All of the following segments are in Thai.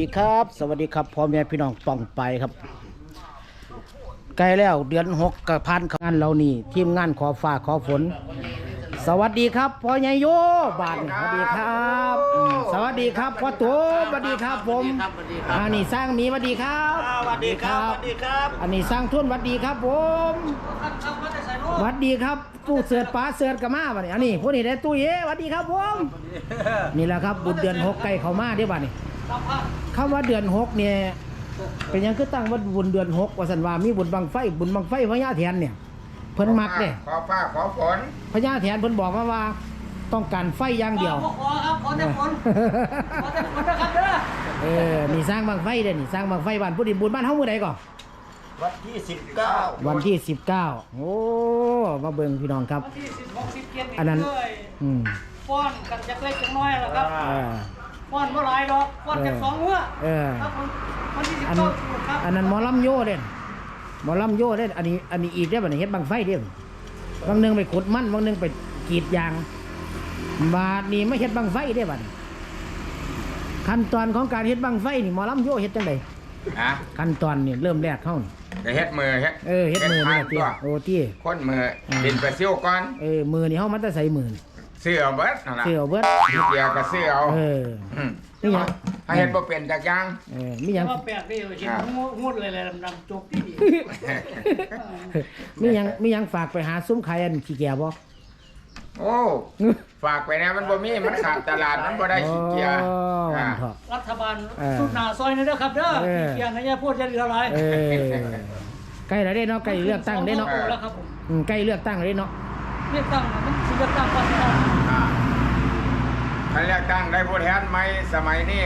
ดีครับ สวัสดีครับพ่อแม่พี่น้องป่องไปครับ ใกล้แล้วเดือนหกกับพันงานเรานี่ทีมงานขอฟ้าขอฝน สวัสดีครับพ่อใหญ่โยบานสวัสดีครับอืมสวัสดีครับพ่อตัวสวัสดีครับผมครับสวัสดีครับอันนี้สร้างหมีสวัสดีครับสวัสดีครับสวัสดีครับ อันนี้สร้างทุ่นสวัสดีครับผมสวัสดีครับตู้เสือป้าเสือกระมาบัดนี้อันนี้พวกนี้ได้ตู้เย่สวัสดีครับผมนี่แหละครับบุญเดือนหกใกล้เข้ามาเด้อบัดนี้ คำว่าเดือนหกเนี่ยเป็นหยังคือตั้งว่าบุญเดือนหกว่าสันว่ามีบุญบังไฟบุญบังไฟพญาแถนเนี่ยเพิ่นมักเด้ขอฟ้าขอฝนพญาแถนเพิ่นบอกมาว่า ต้องการไฟอย่างเดียวขอครับขอแต่ฝนขอแต่ฝนนะครับเด้อเออนี่สร้างบังไฟเด้อนี่สร้างบังไฟบ้านผู้ดินบุญบ้านเฮามื้อใดก่อนวันที่สิบเก้าวันที่19โอ้มาเบิ่งพี่น้องครับวันที่สิบหกสิบเจ็ดอันนั้นด้วยอืมฟ้อนกันจักเล็กจักน้อยแล้วครับเออ ฟ้อนเมื่อไรดอกฟ้อนจากสองเมื่อเออครับผมวันที่สิบอันเก้าครับอันนั้นหมอลำโยเด่นหมอลำโยเด่นอันนี้อันนี้อีกได้อบัดนี้เฮ็ดบังไฟเด้อบางหนึงไปขุดมันบางหนึงไปกรีดยาง บาดนี้ไม่เฮ็ดบังไฟได้อบัดนี้ขั้นตอนของการเฮ็ดบังไฟนี่หมอลำโยเฮ็ดจังไดฮะขั้นตอนนี่เริ่มแรกเข้านี่จะเฮ็ดมือเฮ็ดเออเฮ็ดมือนี่ผ่าล่ะนเตี้ตัยวโอ้เตี้ยคนมือดินไปซิ่วก่อนเออมือนี่เฮามันจะใส่มือนี่ เสื้อเอาเบิดนั่นล่ะเสื้อเบิดเดียวกับเสื้อเอาเออมนี่หยังถ้าเฮ็ดบ่เป็นจักอย่าง เออมีหยังแต่ว่าแปลกดีเห็นงดเลยเลยดำๆจกที่ดีมีหยังมีหยังฝากไปหาซุ้มขายอันขี้แก่บ่ โอ้ ฝากไปนะมันบ่มีมันขาดตลาดมันบ่ได้ขี้เกียจอ๋อวัอ่านเถาะ รัฐบาลเออสุดหนาซอยนี่เด้อครับเด้อเออ เกียงนะอย่าพูดจะเหลืออะไรเออใกล้แล้วเด้เนาะใกล้เลือกตั้งเด้เนาะแล้วครับผมอืมใกล้เลือกตั้งแล้วเด้เนาะ เลือกตั้งนะมันสิเลือกตั้งก่อนนะอ่าคันเลือกตั้งได้ผู้แทนใหม่สมัยนี้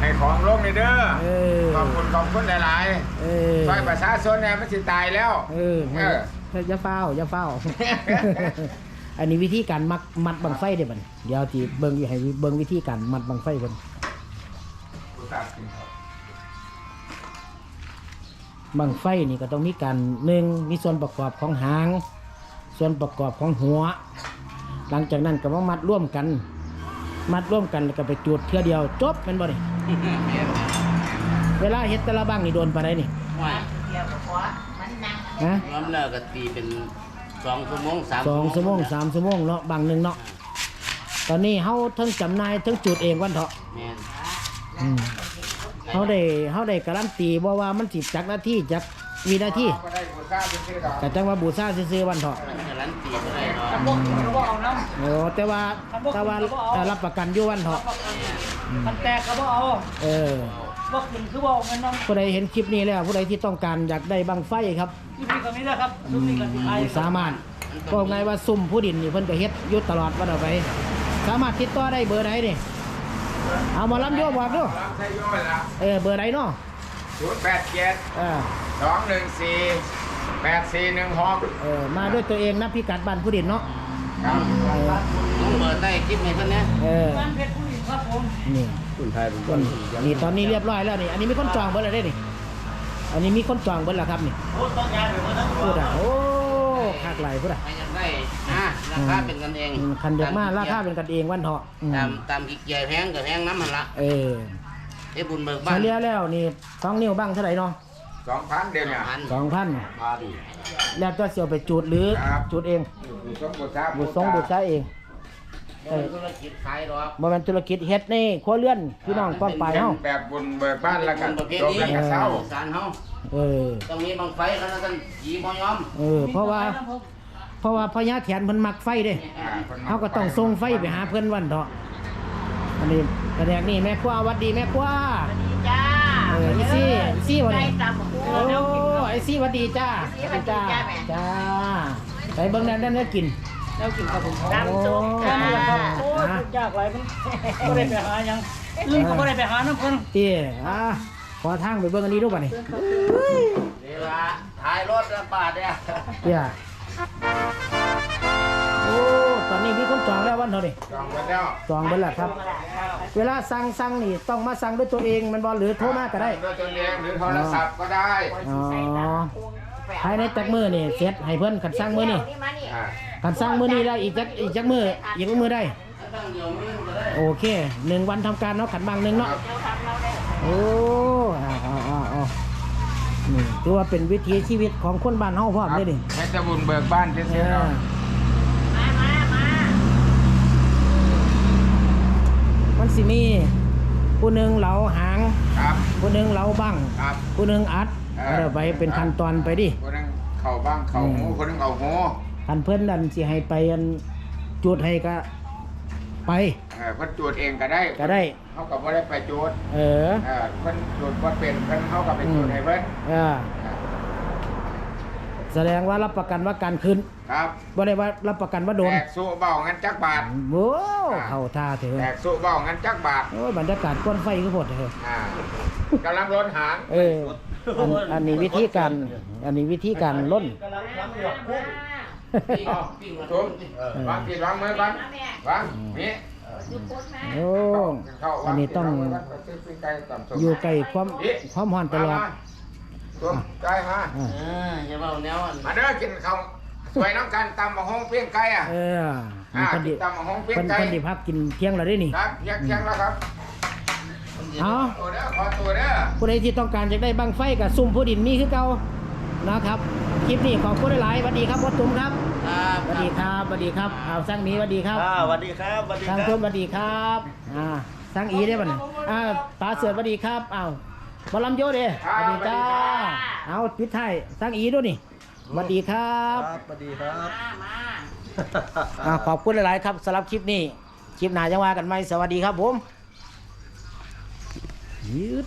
ให้ของลงนี่เด้อเออ ขอบคุณขอบคุณหลายเออๆช่วยประชาชนเนี่ยมันสิตายแล้ว เออเอออย่าเฝ้าอย่าเฝ้า อันนี้วิธีการมัดมัดบังไฟเด้บัดเดี๋ยวสิเบิ่งอยู่ให้เบิ่งวิธีการมัดบังไฟเพิ่นบังไฟนี่ก็ต้องมีการหนึ่งมีส่วนประกอบของหาง ส่วนประกอบของหัว หลังจากนั้นก็มามัดร่วมกัน มัดร่วมกันแล้วก็ไปจุดเทื่อเดียวจบแม่นบ่นี่เวลาเฮ็ดแต่ละบังนี่โดนปานใดนี่ว่าฮะน้ำเลิกก็ตีเป็นสองชั่วโมงสามสองชั่วโมงสามชั่วโมงเนาะบังหนึงเนาะตอนนี้เฮาทั้งจำหน่ายทั้งจุดเองวันเถาะแม่นอืมเฮาได้เฮาได้การันตีบ่ว่ามันสิจักหน้าที่จัก มีหน้าที่ก็ได้บูชาซื่อๆดอกก็จังว่าบูชาซื่อๆวันเถาะมันการันตีบ่ได้หรอกถ้าพวกเขาบอกเอาน้ำ โอ้แต่ว่าแต่ว่าแต่รับประกันอยู่วันเถาะมันแตกก็บ่เอาเออบ่ขึ้นคือบ่เอาเงินน้ำผู้ใดเห็นคลิปนี้แล้ว ผู้ใดที่ต้องการอยากได้บังไฟครับที่นี่ก็มีนะครับทุกนี่ก็สิขายสามารถก็ไงว่าซุ่มผู้ดินนี่เพิ่นก็เฮ็ดอยู่ตลอดวันเอาไป สามารถติดต่อได้เบอร์ใดนี่เอาหมาลํโยบอกดูรับใช้โยนละเออเบอร์ใดเนาะ ศูนย์แปดเจ็ดเออสองหนึ่งสี่แปดสี่หนึ่งหกเออมาด้วยตัวเองนะพิกัดบ้านผู้ดินเนาะครับเออลงเบอร์ใต้คลิปให้เพิ่นนะเออบ้านเพชรผู้หญิงครับผมนี่คุณไทยเป็นต้นนี่ตอนนี้เรียบร้อยแล้วนี่อันนี้มีคนจองเบิดแล้วได้นี่อันนี้มีคนจองเบิดแล้วครับนี่โอ้ต้องย้ายไปหมดทั้งพูดอะโอ้คักไหลพูดอะใครอยากได้อะราคาเป็นกันเองอืมคันเดียกมาราคาเป็นกันเองวันเถาะอืมตามตามกี่เกียร์แพงก็แพงน้ำมันละเออเอ้บุญเบิกเฉบ้านลี่ยแล้วนี่สองนิ้วบ้างเท่าไหร่เนาะสองพันเดียวเนี่ยพันสองพันพันแล้วจะเสียวไปจูดหรือครับจูดเองบูชาบูชาบุทรงบุตรใช้เองเออธุรกิจขายหรอก บ่แม่นธุรกิจเฮ็ดนี่ครัวเรือนพี่น้องป้องไปเฮาแบบบุญเบิกบ้านแล้วกันประเภทจบนี้แล้วก็เศร้าสารเฮาเออ ต้องมีบังไฟแล้วท่านยีบ่ยอมเออ เพราะว่า เพราะว่าพญาแถนเพิ่นมักไฟเด้อ่าคนมเขาก็ต้องส่งไฟไปหาเพื่อนวันเถาะ อันนี้กระแดกนี่แม่ครัวหวัดดีแม่ครัวจ้าเอออีซี่อีซี่วันได้นี้ตามหัวโอ้แล้วกินไอซี่หวัดดีจ้าอีซี่หวัดดีจ้าแม่จ้าไปเบิ่งนั่นนั่นก็กินแล้วกินครับผมตามสุกแค่จ้านี้แหละครับโอ้ยทุกยากหลายมันบ่ได้ไปหาหยังลืมก็บ่ได้ไปหาน้ำเพิ่นเตี้ยอะขอทางไปเบิ่งอันนี้ดูป่ะนี่เวลาถ่ายรถแล้วบาทเนี่ยเตี้ยโอ้ต อนนี้มีคนจองแล้ววันเท่านี้จองกันแล้วจองเบิ่แล้วครับ เวลาสั่งสั่งนี่ต้องมาสั่งด้วยตัวเองแมันบ่หรือโทรมาก็ได้ด้วยตัวเองหรือโทรศัพท์ก็ได้อ๋อภายในจักมือนี่เสร็จให้เพิ่นคันสร้างมือนี่นี่มานี่อ่าคันสร้างมือนี่ได้อีกจักอีกจักมืออีกมือได้ตั้งเดียวมือก็ได้โอเคหนึ่งวันทำการเนาะขันบางหนึ่งเนาะเราทำเราได้โอ้เอาเอาเอาเอานี่ถือว่าเป็นวิถีชีวิตของคนบ้านเฮาพร้อมเลยนี่เพชรบุญเบิกบ้านเอเชื่อ อ มามามา มัน สิมีผู้หนึ่งเหลาหางครับ ผู้หนึ่งเหลาบังครับผู้หนึ่งอัดเออ เอาเดี๋ยวไปเป็นขั้นตอนไปดิ คนนึงเข่าบ้างเข่าหูอืมคนนึงเอาหูคันเพิ่นดันสิให้ไปอันจุดให้ก็ไปเออเพิ่นจูดเองก็ได้ก็ได้ เขาก็บ่ได้ไปจูดเออ เออเพิ่นจูดบ่เป็นเพิ่นเขาก็ไปจูดให้เพิ่นเออ แสดงว่ารับประกันว่าการคืนครับบ่ได้ว่ารับประกันว่าโดนแตกสู้เบ้างั้นจักบาทโว้เข้าท่าเถแตอะกสู้เบ้างั้นจักบาทโอ้ยบรรยากาศก้นไฟคือหมดเถอะอ่ากำลังล้นหางเอออันอันนี้วิธีการอันนี้วิธีการล้นกำลังทำหัวพุ่งเอาทุบวางผิดวางมือก่อนวางนี่โอ้อันนี้ต้องอยู่ใกล้ความความร้อนตลอด ทุบใจมาอ่าเอออย่าเบาแนวอันมาเด้อกินข้าวสวยน้ำกันตำมะฮงเปี้ยงไก่อะเอออ่านี่คนกิดีนตำมะฮงเปี้ยงคนไก่คนดีพักกินเที่ยงแล้วได้นี่ครับเที่ยงเที่ยงแล้วครับเอาตัวเด้อขอตัวเด้อผู้ใดที่ต้องการจะได้บังไฟกับซุ่มผู้ดินมีคือเก่านะครับคลิปนี้ขอบคุณหลายๆสวัสดีครับพ่อตุ้มครับครับสวัสดีครับสวัสดีครับเอาสร้างหมีสวัสดีครับอ่าสวัสดีครับสวัสดีสร้างครัตุ้บมสวัสดีครับอ่าสร้างอีได้ป่ะเนี่ยอ่าปลาเสือสวัสดีครับอ้าว บอลลัมโยเด้สวัสดีจ้า เอาปิดท้ายสร้างอีด้วยนี่สวัสดีครับครับสวัสดีครับมามาอ่าขอบคุณหลาย ๆ ครับสำหรับคลิปนี้ คลิปหน้าจะว่ากันไหมสวัสดีครับผมยืด